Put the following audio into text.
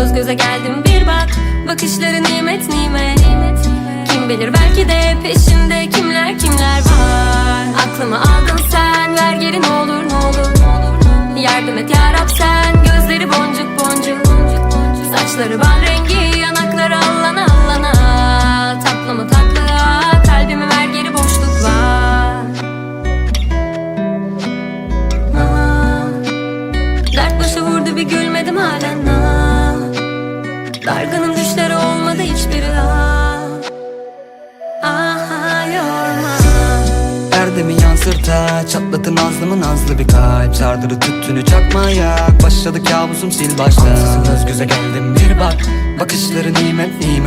Göz göze geldim bir bak. Bakışları nimet nimet. Kim bilir belki de peşinde kimler kimler var. Aklımı aldın sen ver geri ne olur ne olur Yardım et yarab sen Gözleri boncuk boncuk. Saçları ban rengi yanakları allana allana. Tatlı mı tatlı ah, kalbimi ver geri boşluk var Ah, Dert başı vurdu bir gülmedim halen. ah. Dargınım düşleri olmadı hiçbiri ah. Aha yorma. Erdemi yansırta Çatlatım azlımı nazlı bir kalp. Sardırı tüttünü çakmaya Başladı kabusum sil başta Ansızın göz göze geldim bir bak Bakışları nimet nimet